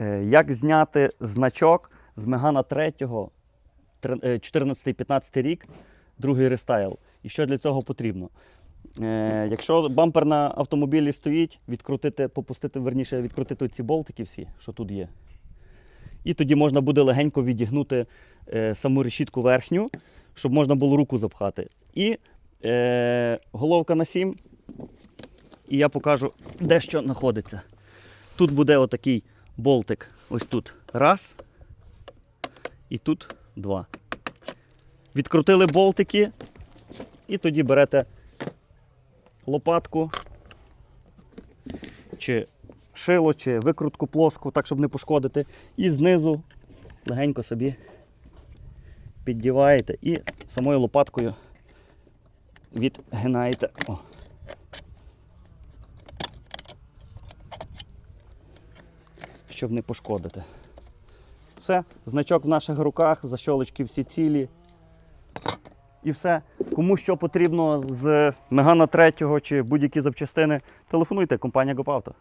Е, Як зняти значок з Мегана 3 14-15 рік, другий рестайл. І що для цього потрібно? Е, Якщо бампер на автомобілі стоїть, відкрутити, попустити, верніше, відкрутити ці болтики всі, що тут є. І тоді можна буде легенько відігнути е, саму решітку верхню, щоб можна було руку запхати. І е, головка на 7. І я покажу, де що знаходиться. Тут буде отакий болтик. Ось тут. Раз. І тут два. Відкрутили болтики. І тоді берете лопатку. Чи шило, чи викрутку плоску, так, щоб не пошкодити. І знизу легенько собі піддіваєте і самою лопаткою відгинаєте. О. Щоб не пошкодити. Все, значок в наших руках, защолочки всі цілі. І все. Кому що потрібно з Мегана 3 чи будь-які запчастини, телефонуйте, компанія GoPauto.